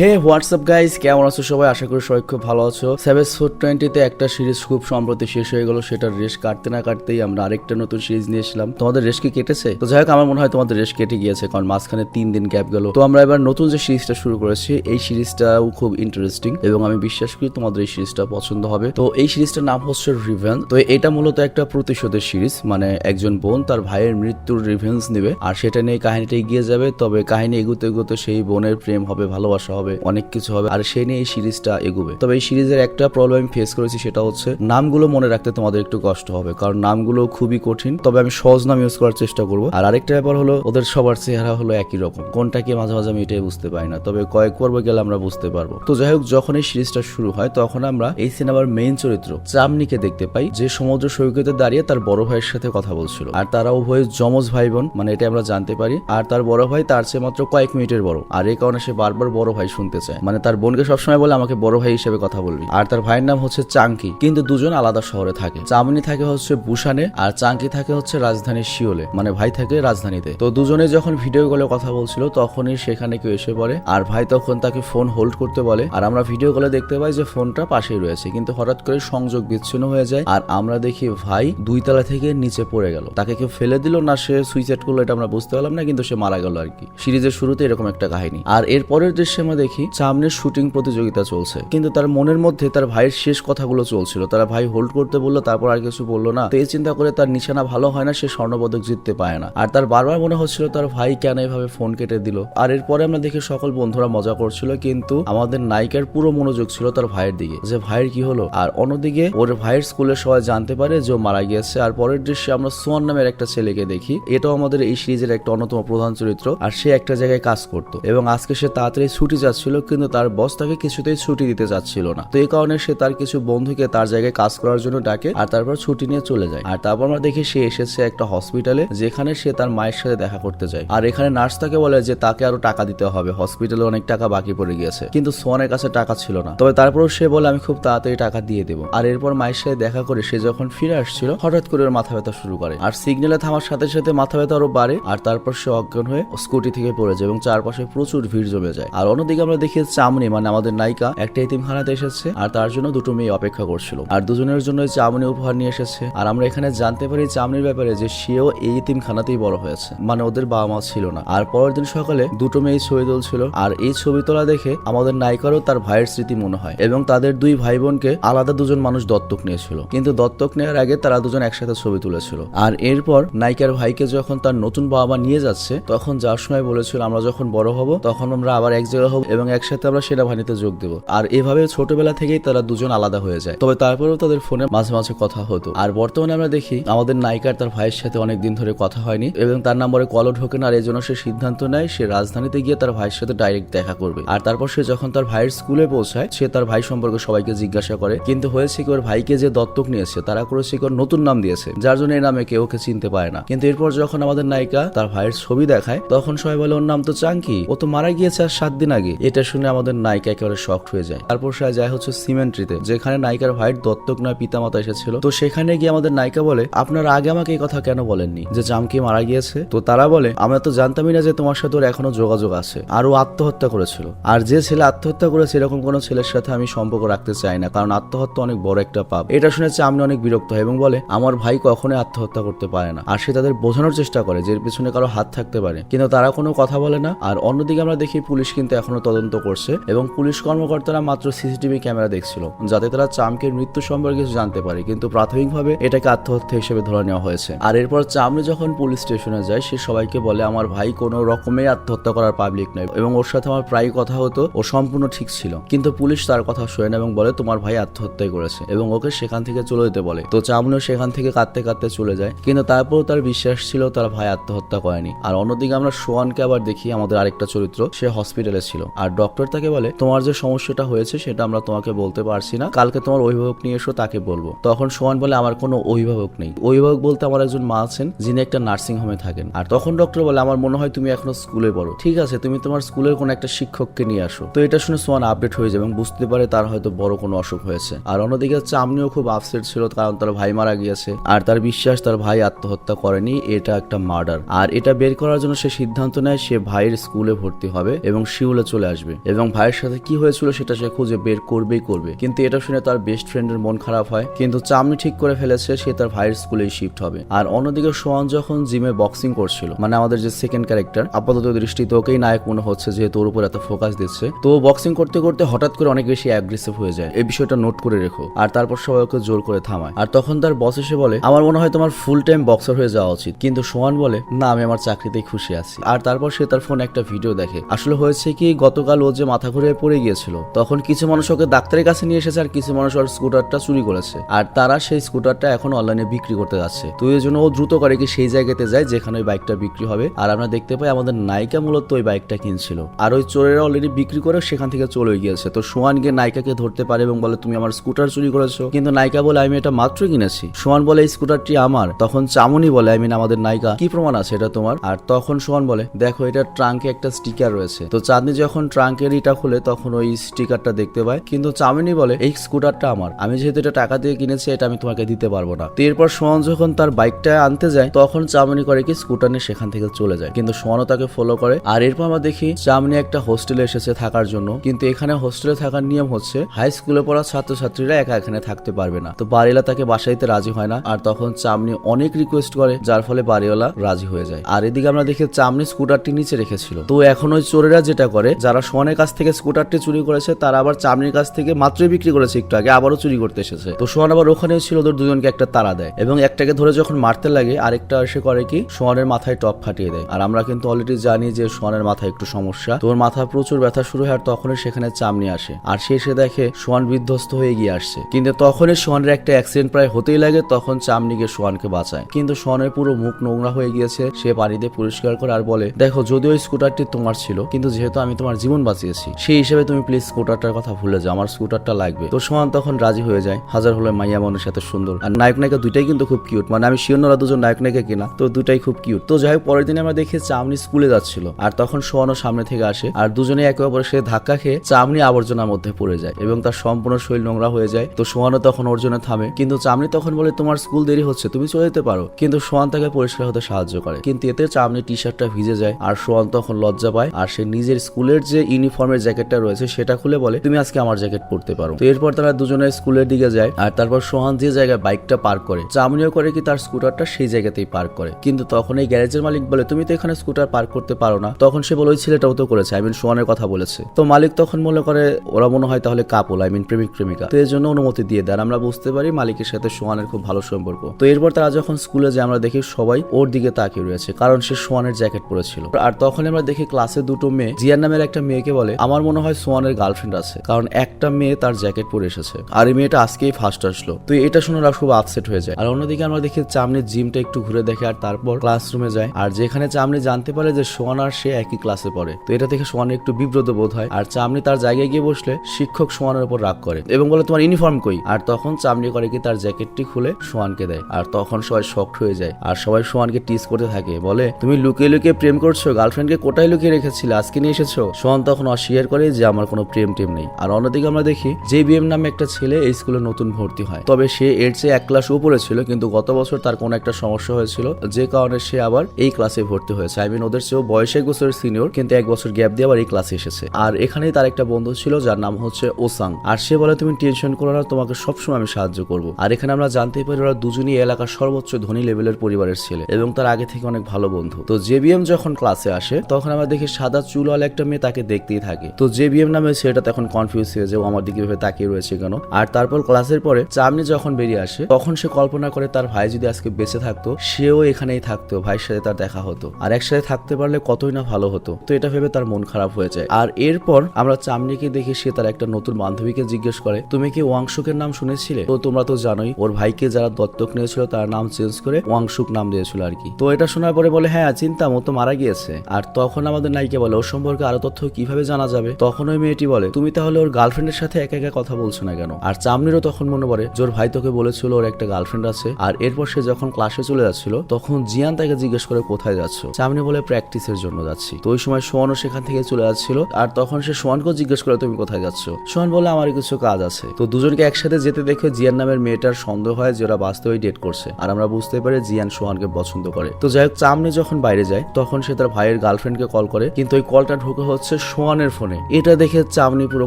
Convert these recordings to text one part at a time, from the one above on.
হে WhatsApp guys কেমন আছো সবাই? আশা করি সবাই খুব ভালো আছো। সেভেন ফুট টোয়েন্টিতে একটা সিরিজ খুব সম্প্রতি শেষ হয়ে গেল। সেটার রেশ কাটতে না কাটতেই আমরা আরেকটা নতুন সিরিজ নিয়ে এসেছিলাম। তোমাদের রেশ কি কেটেছে? তো যাই হোক, আমার মনে হয় তোমাদের রেশ কেটে গিয়েছে, কারণ মাঝখানে তিন দিন গ্যাপ গেল। তো আমরা এবার নতুন যে সিরিজটা শুরু করেছি, এই সিরিজটাও খুব ইন্টারেস্টিং এবং আমি বিশ্বাস করি তোমাদের এই সিরিজটা পছন্দ হবে। তো এই সিরিজটার নাম হচ্ছে রিভেন তো এটা মূলত একটা প্রতিশোধের সিরিজ মানে একজন বোন তার ভাইয়ের মৃত্যুর রিভেন্স নেবে। আর সেটা নিয়ে কাহিনীটা এগিয়ে যাবে, তবে কাহিনী এগুতে এগুতে সেই বোনের প্রেম হবে, ভালোবাসা হবে। অনেক কিছু হবে, আর সেই নিয়ে এই সিরিজটা এগোবে। তবে এই সিরিজের একটা প্রবলেম আমি ফেস করেছি, সেটা হচ্ছে নামগুলো মনে রাখতে তোমাদের একটু কষ্ট হবে, কারণ নামগুলো খুবই কঠিন। তবে আমি সহজ নাম ইউজ করার চেষ্টা করব। আর আরেকটা ব্যাপার হলো, ওদের সবার চেহারা হলো একই রকম। কোনটাকে মাঝে মাঝে আমি এটাই বুঝতে পারি না, তবে কয়েক পর্ব গেলে আমরা বুঝতে পারব। তো যাই হোক, যখন এই সিরিজটা শুরু হয়, তখন আমরা এই সিনেমার মেইন চরিত্র চামনিকে দেখতে পাই, যে সমুদ্র সৈকতে দাঁড়িয়ে তার বড় ভাইয়ের সাথে কথা বলছিল। আর তারা উভয় যমজ ভাই বোন মানে এটা আমরা জানতে পারি। আর তার বড় ভাই তার চেয়ে মাত্র কয়েক মিনিটের বড়। আর এই কারণে সে বারবার বড় ভাই শুনতে চায়। মানে তার বোনকে সবসময় বলে, আমাকে বড় ভাই হিসেবে কথা বলবি। আর তার ভাইয়ের নাম হচ্ছে চাঙ্কি। কিন্তু দুজন আলাদা শহরে থাকে। চামনি থাকে হচ্ছে বুসানে আর চাঙ্কি থাকে হচ্ছে রাজধানীর শিওলে। মানে ভাই থাকে রাজধানীতে। তো দুজনে যখন ভিডিও কলে কথা বলছিল, তখনই সেখানে কেউ এসে পড়ে। আর ভাই তখন তাকে ফোন হোল্ড করতে বলে। আর আমরা ভিডিও কলে দেখতে পাই যে ফোনটা পাশেই রয়েছে। কিন্তু হঠাৎ করে সংযোগ বিচ্ছিন্ন হয়ে যায়। আর আমরা দেখি ভাই দুই তলা থেকে নিচে পড়ে গেল। তাকে কেউ ফেলে দিল না, সে সুইসাইড করল এটা আমরা বুঝতে পারলাম না, কিন্তু সে মারা গেল আর কি। সিরিজের শুরুতে এরকম একটা কাহিনী। আর এরপরের দৃশ্যে আমরা দেখি সামনের শুটিং প্রতিযোগিতা চলছে। কিন্তু তার মনের মধ্যে তার ভাইয়ের শেষ কথাগুলো চলছিল। তারা ভাই হোল্ড করতে বলল, তারপর আর কিছু বলল না। তো এই চিন্তা করে তার নিশানা ভালো হয় না, সে স্বর্ণপদক জিততে পায় না। আর তার বারবার মনে হচ্ছিল তার ভাই কেন এভাবে ফোন কেটে দিল। আর এরপরে আমরা দেখি সকল বন্ধুরা মজা করছিল, কিন্তু আমাদের নায়িকার পুরো মনোযোগ ছিল তার ভাইয়ের দিকে। যে ভাইয়ের কি হলো? আর অন্যদিকে ওর ভাইয়ের স্কুলের সবাই জানতে পারে যে মারা গিয়েছে। আর পরের দৃশ্যে আমরা সোয়ান নামের একটা ছেলেকে দেখি। এটাও আমাদের এই সিরিজের একটা অন্যতম প্রধান চরিত্র। আর সে একটা জায়গায় কাজ করত। এবং আজকে সে তাড়াতাড়ি ছুটি যাচ্ছিল কিন্তু তার বস তাকে কিছুতেই ছুটি দিতে চাচ্ছিল না। তো এই কারণে সে তার কিছু বন্ধুকে তার জায়গায় কাজ করার জন্য ডাকে আর তারপর ছুটি নিয়ে চলে যায়। আর তারপর আমরা দেখি সে এসেছে একটা হসপিটালে যেখানে সে তার মায়ের সাথে দেখা করতে যায়। আর এখানে নার্স তাকে বলে যে, তাকে আরও টাকা দিতে হবে হসপিটালে অনেক টাকা বাকি পড়ে গিয়েছে। কিন্তু সোয়ানের কাছে টাকা ছিল না। তবে তারপরও সে বলে, আমি খুব তাড়াতাড়ি টাকা দিয়ে দেবো। আর এরপর মায়ের সাথে দেখা করে সে যখন ফিরে আসছিল, হঠাৎ করে ওর মাথা ব্যথা শুরু করে। আর সিগন্যালে থামার সাথে সাথে মাথা ব্যথা আরও বাড়ে, আর তারপর সে অজ্ঞান হয়ে স্কুটি থেকে পড়ে যায় এবং চারপাশে প্রচুর ভিড় জমে যায়। আর অন্যদিকে আমরা দেখি চামনি মানে আমাদের নায়িকা একটা এতিমখানাতে এসেছে আর তার জন্য দুটো মেয়ে অপেক্ষা করছিল। আর দুজনের জন্য চামনি উপহার নিয়ে এসেছে। আর আমরা এখানে জানতে পারি চামনির ব্যাপারে যে সেও এই এতিমখানাতেই বড় হয়েছে। মানে ওদের বাবা মা ছিল না। আর পরের দিন সকালে দুটো মেয়ে ছবি তুলছিল। আর এই ছবি তোলা দেখে আমাদের নায়িকারও তার ভাইয়ের স্মৃতি মনে হয় এবং তাদের দুই ভাই বোনকে আলাদা দুজন মানুষ দত্তক নিয়েছিল। কিন্তু দত্তক নেওয়ার আগে তারা দুজন একসাথে ছবি তুলেছিল। আর এরপর নায়িকার ভাইকে যখন তার নতুন বাবা নিয়ে যাচ্ছে, তখন যার সময় বলেছিল, আমরা যখন বড় হব, তখন আমরা আবার এক জায়গায় হব। এবং একসাথে আমরা সেনাবাহিনীতে যোগ দেব। আর এভাবে ছোটবেলা থেকেই তারা দুজন আলাদা হয়ে যায়। তবে তারপরেও তাদের ফোনে মাঝে মাঝে কথা হতো। আর বর্তমানে আমরা দেখি, আমাদের নায়িকার তার ভাইয়ের সাথে অনেক দিন ধরে কথা হয়নি এবং তার নম্বরে কলও ঢোকে না। আর এই জন্য সে সিদ্ধান্ত নেয়, সে রাজধানীতে গিয়ে তার ভাইয়ের সাথে ডাইরেক্ট দেখা করবে। আর তারপর সে যখন তার ভাইয়ের স্কুলে পৌঁছায়, সে তার ভাই সম্পর্কে সবাইকে জিজ্ঞাসা করে। কিন্তু হয়েছে কি, ওর ভাইকে যে দত্তক নিয়েছে, তারা করেছে কি নতুন নাম দিয়েছে। যার জন্য এই নামে কেউ ওকে চিনতে পারে না। কিন্তু এরপর যখন আমাদের নায়িকা তার ভাইয়ের ছবি দেখায়, তখন সবাই বলে, ওর নাম তো চাঙ্কি। ও তো মারা গিয়েছে আর সাত দিন আগে। এটা শুনে আমাদের নায়িকা একেবারে শখ হয়ে যায়। তারপর সে যায় হচ্ছে সিমেন্ট্রিতে যেখানে নায়িকার ভাইয়ের দত্তক নয়, পিতামাতা এসেছিল। তো সেখানে গিয়ে আমাদের নায়িকা বলে, আপনারা আগে আমাকে এই কথা কেন বলেননি? যে চামকি মারা গিয়েছে? তো তারা বলে, আমরা তো জানতামই না যে তোমার সাথে ওর এখনও যোগাযোগ আছে, আর ও আত্মহত্যা করেছিল। আর যে ছেলে আত্মহত্যা করেছে, এরকম কোনো ছেলের সাথে আমি সম্পর্ক রাখতে চাই না, কারণ আত্মহত্যা অনেক বড় একটা পাপ। এটা শুনে চামনি অনেক বিরক্ত হয় এবং বলে, আমার ভাই কখনোই আত্মহত্যা করতে পারে না। আর সে তাদের বোঝানোর চেষ্টা করে যে এর পিছনে কারও হাত থাকতে পারে। কিন্তু তারা কোনো কথা বলে না। আর অন্যদিকে আমরা দেখি পুলিশ কিন্তু এখনও তদন্ত করছে এবং পুলিশ কর্মকর্তারা মাত্র সিসিটিভি ক্যামেরা দেখছিল, যাতে তারা চামকের মৃত্যু সম্পর্কে কিছু জানতে পারে। কিন্তু প্রাথমিকভাবে এটাকে আত্মহত্যা হিসেবে ধরে নেওয়া হয়েছে। আর এরপর চামনি যখন পুলিশ স্টেশনে যায়, সে সবাইকে বলে, আমার ভাই কোনো রকমের আত্মহত্যা করার পাবলিক নয়। এবং ওর সাথে আমার প্রায় কথা হতো, ও সম্পূর্ণ ঠিক ছিল। কিন্তু পুলিশ তার কথা শোনে এবং বলে, তোমার ভাই আত্মহত্যাই করেছে। এবং ওকে সেখান থেকে চলে যেতে বলে। তো চামনিও সেখান থেকে কাঁদতে কাঁদতে চলে যায়। কিন্তু তারপরেও তার বিশ্বাস ছিল, তার ভাই আত্মহত্যা করেনি। আর অন্যদিকে আমরা সোয়ানকে আবার দেখি, আমাদের আরেকটা চরিত্র, সে হসপিটালে ছিল। আর ডক্টর তাকে বলে, তোমার যে সমস্যাটা হয়েছে সেটা আমরা তোমাকে বলতে পারছি না। কালকে তোমার অভিভাবক নিয়ে এসো, তাকে বলব। তখন সোয়ান বলে, আমার কোনো অভিভাবক নেই। অভিভাবক বলতে আমার একজন মা আছেন, যিনি একটা নার্সিং হোমে থাকেন। আর তখন ডক্টর বলে, আমার মনে হয় তুমি এখনও স্কুলে পড়ো। ঠিক আছে, তুমি তোমার স্কুলের কোনো একটা শিক্ষককে নিয়ে আসো। তো এটা শুনে সোয়ান আপডেট হয়ে যাবে এবং বুঝতে পারে তার হয়তো বড় কোনো অসুখ হয়েছে। আর অন্যদিকে চামনিও খুব আপসেট ছিল, কারণ তার ভাই মারা গিয়েছে। আর তার বিশ্বাস, তার ভাই আত্মহত্যা করেনি, এটা একটা মার্ডার আর এটা বের করার জন্য সে সিদ্ধান্ত নেয়, সে ভাইয়ের স্কুলে ভর্তি হবে এবং শিউলে চলে চলে আসবে। এবং ভাইয়ের সাথে কি হয়েছিল সেটা সে খুঁজে বের করবেই করবে। কিন্তু এটা শুনে তার বেস্ট ফ্রেন্ডের মন খারাপ হয়। কিন্তু চামনি ঠিক করে ফেলেছে, সে তার ভাইয়ের স্কুলেই শিফট হবে। আর অন্যদিকে সোহান যখন জিমে বক্সিং করছিল মানে আমাদের যে সেকেন্ড ক্যারেক্টার আপাতত দৃষ্টিতে ওকেই নায়ক মনে হচ্ছে যে তোর উপর এত ফোকাস দিচ্ছে। তো বক্সিং করতে করতে হঠাৎ করে অনেক বেশি অ্যাগ্রেসিভ হয়ে যায়। এই বিষয়টা নোট করে রেখো। আর তারপর সবাই ওকে জোর করে থামায়। আর তখন তার বস এসে বলে, আমার মনে হয় তোমার ফুল টাইম বক্সার হয়ে যাওয়া উচিত। কিন্তু সোহান বলে, না, আমি আমার চাকরিতেই খুশি আছি। আর তারপর সে তার ফোনে একটা ভিডিও দেখে। আসলে হয়েছে কি গতকাল ও যে মাথা ঘুরে পড়ে গিয়েছিল, তখন কিছু মানুষ ওকে ডাক্তারের কাছে নিয়ে এসেছে আর কিছু মানুষ ওর স্কুটারটা চুরি করেছে। আর তারা সেই স্কুটারটা এখন অনলাইনে বিক্রি করতে যাচ্ছে। তো এই জন্য ও দ্রুত করে কি সেই জায়গাতে যায় যেখানে ওই বাইকটা বিক্রি হবে। আর আমরা দেখতে পাই আমাদের নায়িকা মূলত ওই বাইকটা কিনছিল। আর ওই চোরেরা অলরেডি বিক্রি করে সেখান থেকে চলে গিয়েছে। তো সোহান গিয়ে নায়িকাকে ধরতে পারে এবং বলে, তুমি আমার স্কুটার চুরি করেছ? কিন্তু নায়িকা বলে, আমি এটা মাত্র কিনেছি। সোহান বলে, এই স্কুটারটি আমার। তখন চামুনি বলে আই আমাদের নায়িকা, কি প্রমাণ আছে এটা তোমার? আর তখন সোহান বলে, দেখো, এটা ট্রাঙ্কে একটা স্টিকার রয়েছে। তো চাঁদনি যখন ট্রাঙ্কের ইটা খুলে তখন ওই স্টিকারটা দেখতে পায়। কিন্তু চামিনী বলে, এই স্কুটারটা আমার। আমি যেহেতু এটা টাকা দিয়ে কিনেছি, এটা আমি তোমাকে দিতে পারব না। এরপর সোহান যখন তার বাইকটা আনতে যায়, তখন চামিনী করে কি, স্কুটার নিয়ে সেখান থেকে চলে যায়। কিন্তু সোহানও তাকে ফলো করে। আর এরপর আমরা দেখি চামিনী একটা হোস্টেলে এসেছে থাকার জন্য। কিন্তু এখানে হোস্টেলে থাকার নিয়ম হচ্ছে, হাই স্কুলে পড়া ছাত্রছাত্রীরা একা এখানে থাকতে পারবে না। তো বাড়িওয়ালা তাকে বাসাইতে রাজি হয় না। আর তখন চামনি অনেক রিকোয়েস্ট করে, যার ফলে বাড়িওয়ালা রাজি হয়ে যায়। আর এদিকে আমরা দেখি চামনি স্কুটারটি নিচে রেখেছিল। তো এখন ওই চোরেরা যেটা করে, যারা সোহানের কাছ থেকে স্কুটারটি চুরি করেছে, তারা আবার চামনির কাছ থেকে মাত্রই বিক্রি করেছে একটু আগে, আবারও চুরি করতে এসেছে। তো সোহান আবার ওখানেও ছিল, ওদের দুজনকে একটা তারা দেয় এবং একটাকে ধরে যখন মারতে লাগে, আরেকটা এসে করে কি, সোহানের মাথায় টপ ফাটিয়ে দেয়। আর আমরা কিন্তু অলরেডি জানি যে সোহানের মাথায় একটু সমস্যা। তোর মাথা প্রচুর ব্যথা শুরু হয় আর তখনই সেখানে চামনি আসে। আর সে এসে দেখে সোহান বিধ্বস্ত হয়ে গিয়ে আসছে। কিন্তু তখনই সোহানের একটা অ্যাক্সিডেন্ট প্রায় হতেই লাগে, তখন চামনি গিয়ে সোহানকে বাঁচায়। কিন্তু সোহানের পুরো মুখ নোংরা হয়ে গিয়েছে, সে পানিতে পরিষ্কার করে আর বলে, দেখো, যদিও স্কুটারটি তোমার ছিল, কিন্তু যেহেতু আমি তোমার জীবন বাঁচিয়েছি। সেই হিসেবে তুমি প্লিজ স্কুটারটার কথা ভুলে যাও, আমার স্কুটারটা লাগবে। তো সোহান তখন রাজি হয়ে যায়, হাজার হলো মাইয়া মনের সাথে সুন্দর। আর নায়ক নায়িকা দুইটাই কিন্তু খুব কিউট মানে আমি শিওর ওরা দুজন নায়ক নায়িকা কিনা, তো দুটাই খুব কিউট তো যাই হোক, পরের দিন আমরা দেখি চামনি স্কুলে যাচ্ছিল, আর তখন সোহানও সামনে থেকে আসে, আর দুজনে একে অপরের সাথে ধাক্কা খেয়ে চামনি আবর্জনার মধ্যে পড়ে যায়, এবং তার সম্পূর্ণ শরীর নোংরা হয়ে যায়। তো সোহানও তখন ওর জন্য থামে, কিন্তু চামনি তখন বলে, তোমার স্কুল দেরি হচ্ছে, তুমি চলে যেতে পারো। কিন্তু সোহান তাকে পরিষ্কার হতে সাহায্য করে, কিন্তু এতে চামনি টি শার্টটা ভিজে যায়, আর সোহান তখন লজ্জা পায়, আর সে নিজের স্কুলের যে ইউনিফর্মের জ্যাকেটটা রয়েছে, সেটা খুলে বলে, তুমি আজকে আমার জ্যাকেট পরতে পারো। তো এরপর তারা দুজনে স্কুলের দিকে যায়, আর তারপর সোহান যে জায়গায় বাইকটা পার্ক করে, চামনিও করে কি তার স্কুটারটা সেই জায়গাতেই পার্ক করে। কিন্তু তখন এই গ্যারেজের মালিক বলে, তুমি তো এখানে স্কুটার পার্ক করতে পারো না। তখন সে বলে, ওই ছেলেটাও তো করেছে। আই মিন সোহানের কথা বলেছে। তো মালিক তখন মনে করে, ওরা মনে হয় তাহলে কাপল আই মিন প্রেমিক, প্রেমিকা। তো এর জন্য অনুমতি দিয়ে দেন আমরা বুঝতে পারি মালিকের সাথে সোহানের খুব ভালো সম্পর্ক। তো এরপর তারা যখন স্কুলে যায়, আমরা দেখি সবাই ওর দিকে তাকিয়ে রয়েছে, কারণ সে সোহানের জ্যাকেট পরেছিল। আর তখন আমরা দেখি ক্লাসে দুটো মেয়ে জিয়ার নামের একটা মেয়েকে বলে, আমার মনে হয় সোহানের গার্লফ্রেন্ড আছে, কারণ একটা মেয়ে তার জ্যাকেট পরে এসেছে। আর এই মেয়েটা আজকেই ফার্স্ট আসলো। তো এটা শুনে ওরা খুব আপসেট হয়ে যায়। আর অন্যদিকে আমরা দেখি চামনির জিমটা একটু ঘুরে দেখে আর তারপর ক্লাসরুমে যায়। আর যেখানে চামনি জানতে পারে যে সোয়ান আর সে একই ক্লাসে পড়ে। তো এটা দেখে সোহানের একটু বিব্রত বোধ হয়। আর চামনি তার জায়গায় গিয়ে বসলে শিক্ষক সোয়ানের উপর রাগ করে এবং বলে, তোমার ইউনিফর্ম কই? আর তখন চামনি করে কি তার জ্যাকেটটি খুলে সোয়ানকে দেয়। আর তখন সবাই শক্ট হয়ে যায়। আর সবাই সোয়ানকে টিস করতে থাকে। বলে, তুমি লুকিয়ে লুকিয়ে প্রেম করছ? গার্লফ্রেন্ডকে কোটায় লুকিয়ে রেখেছিলে? আজকে নিয়ে এসেছ? সোহান তখন অস্বীকার করে যে আমার কোনো প্রেম টেম নেই। আর অন্যদিকে আমরা দেখি যে বিএম নামে একটা ছেলে এই স্কুলে নতুন ভর্তি হয়। তবে সে এর চেয়ে এক ক্লাস উপরে ছিল, কিন্তু গত বছর তার কোনো একটা সমস্যা হয়েছিল, যে কারণে সে আবার এই ক্লাসে ভর্তি হয়েছে। আই মিন ওদের চেয়েও বয়স এক বছরের সিনিয়র কিন্তু এক বছর গ্যাপ দিয়ে আবার এই ক্লাসে এসেছে। আর এখানেই তার একটা বন্ধু ছিল, যার নাম হচ্ছে ওসাং। আর সে বলে, তুমি টেনশন করো না, তোমাকে সবসময় আমি সাহায্য করব। আর এখানে আমরা জানতে পারি, ওরা দুজনই এলাকার সর্বোচ্চ ধনী লেভেলের পরিবারের ছেলে এবং তার আগে থেকে অনেক ভালো বন্ধু। তো জেবিএম যখন ক্লাসে আসে, তখন আমরা দেখি সাদা চুলওয়ালা একটা মেয়ে তাকে দেখতেই থাকে। তো জেবিএম নামে ছেলেটা তখন কনফিউজ হয়ে যায়, ও আমার দিকে ভেবে তাকিয়ে রয়েছে কেন? আর তারপর ক্লাসের পরে চামনি যখন বেরিয়ে আসে, তখন সে কল্পনা করে তার ভাই যদি আজকে বেঁচে থাকতো, সেও এখানেই থাকতো, ভাইয়ের সাথে তার দেখা হতো। আর একসাথে থাকতে পারলে কতই না ভালো হতো। তো এটা ভেবে তার মন খারাপ হয়ে যায়। আর এরপর আমরা চামনিকে দেখে সে তার একটা নতুন বান্ধবীকে জিজ্ঞেস করে, তুমি কি ওয়াংশুকের নাম শুনেছিলে? তো তোমরা তো জানোই, ওর ভাইকে যারা দত্তক নিয়েছিল, তার নাম চেঞ্জ করে ওয়াংশুক নাম দিয়েছিল আর কি। তো এটা শোনার পরে বলে হ্যাঁ চিন্তা মতো মারা গিয়েছে। আর তখন আমাদের নায়িকা বলে, ওর সম্পর্কে আরও তথ্য কীভাবে জানা যাবে? তখন ওই মেয়েটি বলে, তুমি তাহলে ওর গার্লফ্রেন্ডের সাথে একা একা কথা বলছো না কেন? আর চামনিরও তখন মনে পড়ে যে ওর ভাই তোকে বলেছিল ওর একটা গার্লফ্রেন্ড আছে। আর এরপর সে যখন ক্লাসে চলে যাচ্ছিল, তখন জিয়ান তাকে জিজ্ঞেস করে, কোথায় যাচ্ছ? চামনি বলে প্র্যাকটিসের জন্য যাচ্ছি। তো ওই সময় সোহানও সেখান থেকে চলে যাচ্ছিল, আর তখন সে সোহানকেও জিজ্ঞেস করে, তুমি কোথায় যাচ্ছ? সোহান বলে আমার কিছু কাজ আছে। তো দুজনকে একসাথে যেতে দেখে জিয়ান নামের মেয়েটার সন্দেহ হয় যে ওরা বাস্তবে ডেট করছে। আর আমরা বুঝতে পারি জিয়ান সোহানকে পছন্দ করে। তো যাই হোক, চামনি যখন বাইরে যায়, তখন সে তার ভাইয়ের গার্লফ্রেন্ডকে কল করে, কিন্তু ওই কলটা ঢুকে হচ্ছে সোয়ানের ফোনে। এটা দেখে চামনি পুরো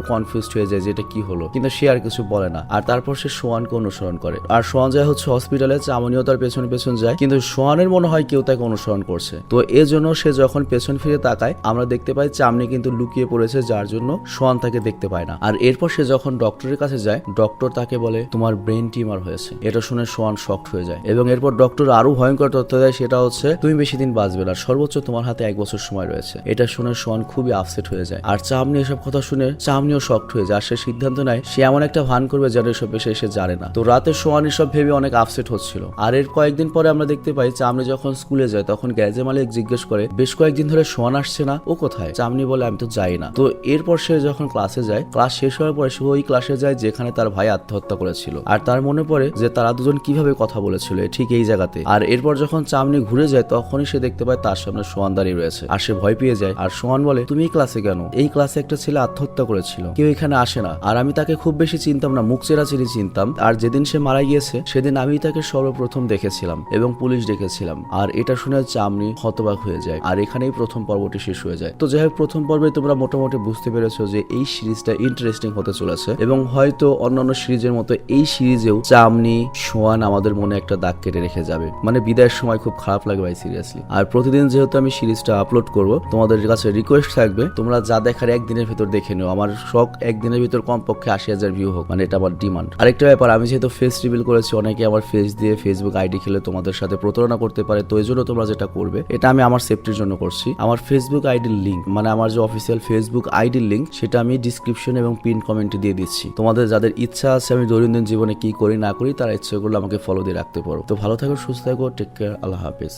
কনফিউজ হয়ে যায় যে এটা কি হলো। কিন্তু সে আর কিছু বলে না। আর তারপর সে সোয়ানকে অনুসরণ করে। আর সোয়ান যায় হচ্ছে হসপিটালে চামনিও তার পেছনে পেছন যায়। কিন্তু সোয়ানের মনে হয় কেউ তাকে অনুসরণ করছে। তো এজন্য সে যখন পেছন ফিরে তাকায়, আমরা দেখতে পাই চামনি কিন্তু লুকিয়ে পড়েছে, যার জন্য সোয়ান তাকে দেখতে পায় না। আর এরপর সে যখন ডক্টরের কাছে যায় ডক্টর তাকে বলে, তোমার ব্রেন টিউমার হয়েছে। এটা শুনে সোয়ান শকড হয়ে যায়। এবং এরপর ডক্টর আরও ভয়ঙ্কর তথ্য দেয়, সেটা হচ্ছে, তুমি বেশি দিন বাঁচবে না। সর্বোচ্চ তোমার হাতে এক বছর সময় রয়েছে। এটা শুনে সোয়ান খুবই আপসেট হয়ে যায়। আর চামনি এসব কথা শুনে চামনিও শকড হয়ে যায়। সে সিদ্ধান্ত নেয়, সে এমন একটা ভান করবে যেন এসব বিষয়ে সে জানে না। তো রাতে সোয়ান এসব ভেবে অনেক আপসেট হচ্ছিল। আর এর কয়েকদিন পরে আমরা দেখতে পাই চামনি যখন স্কুলে যায়, তখন গ্যারেজের মালিক জিজ্ঞেস করে, বেশ কয়েকদিন ধরে সোয়ান আসছে না? ও কোথায়? চামনি বলে, আমি তো যাই না। তো এরপর সে যখন ক্লাসে যায় ক্লাস শেষ হওয়ার পরে সে ওই ক্লাসে যায় যেখানে তার ভাই আত্মহত্যা করেছিল। আর তার মনে পড়ে যে তারা দুজন কীভাবে কথা বলেছিল ঠিক এই জায়গাতে। আর এরপর যখন চামনি ঘুরে যায়, তখনই সে দেখতে পায় তার সামনে সোয়ান দাঁড়িয়ে রয়েছে। আর সে ভয় পেয়ে যায়। আর সোয়ান বলে, তুমি ক্লাসে কেন? এই ক্লাসে একটা ছেলে আত্মহত্যা করেছিল। কেউ এখানে আসে না। আর আমি তাকে খুব বেশি চিনতাম না, মুখ চেরা চিনি চিনতাম। আর যেদিন সে মারা গিয়েছে, সেদিন আমি তাকে সর্বপ্রথম দেখেছিলাম এবং পুলিশ ডেকেছিলাম। আর এটা শুনে চামনি হতবাক হয়ে যায়। আর এখানেই প্রথম পর্বটি শেষ হয়ে যায়। তো যাই হোক, প্রথম পর্বে তোমরা মোটামুটি বুঝতে পেরেছ যে এই সিরিজটা ইন্টারেস্টিং হতে চলেছে এবং হয়তো অন্যান্য সিরিজের মতো এই সিরিজেও চামনি সোয়ান আমাদের মনে একটা দাগ কেটে রেখে যাবে। মানে বিদায়ের সময় খুব খারাপ লাগে ভাই সিরিয়াসলি আর প্রতিদিন যেহেতু আমি সিরিজটা আপলোড করব, তোমাদের কাছে রিকোয়েস্ট থাকবে তোমরা যা দেখার একদিনের ভিতর দেখে নিও। আমার শখ একদিনের ভিতর কমপক্ষে আশি হাজার ভিউ হোক মানে এটা আমার ডিমান্ড আরেকটা ব্যাপার, আমি যেহেতু ফেস রিভিল করেছি, অনেকে আমার ফেস দিয়ে ফেসবুক আইডি খেলে তোমাদের সাথে প্রতারণা করতে পারে, তো এই জন্য তোমরা যেটা করবে, এটা আমি আমার সেফটির জন্য করছি। আমার ফেসবুক আইডির লিঙ্ক মানে আমার যে অফিসিয়াল ফেসবুক আইডির লিঙ্ক সেটা আমি ডিসক্রিপশন এবং পিন কমেন্টে দিয়ে দিচ্ছি। তোমাদের যাদের ইচ্ছা আছে আমি দৈনন্দিন জীবনে কি করি, না করি, তারা ইচ্ছে করলে আমাকে ফলো দিয়ে রাখতে পারো। তো ভালো থাকো, সুস্থ থাকো টেক কেয়ার আল্লাহ হাফিজ।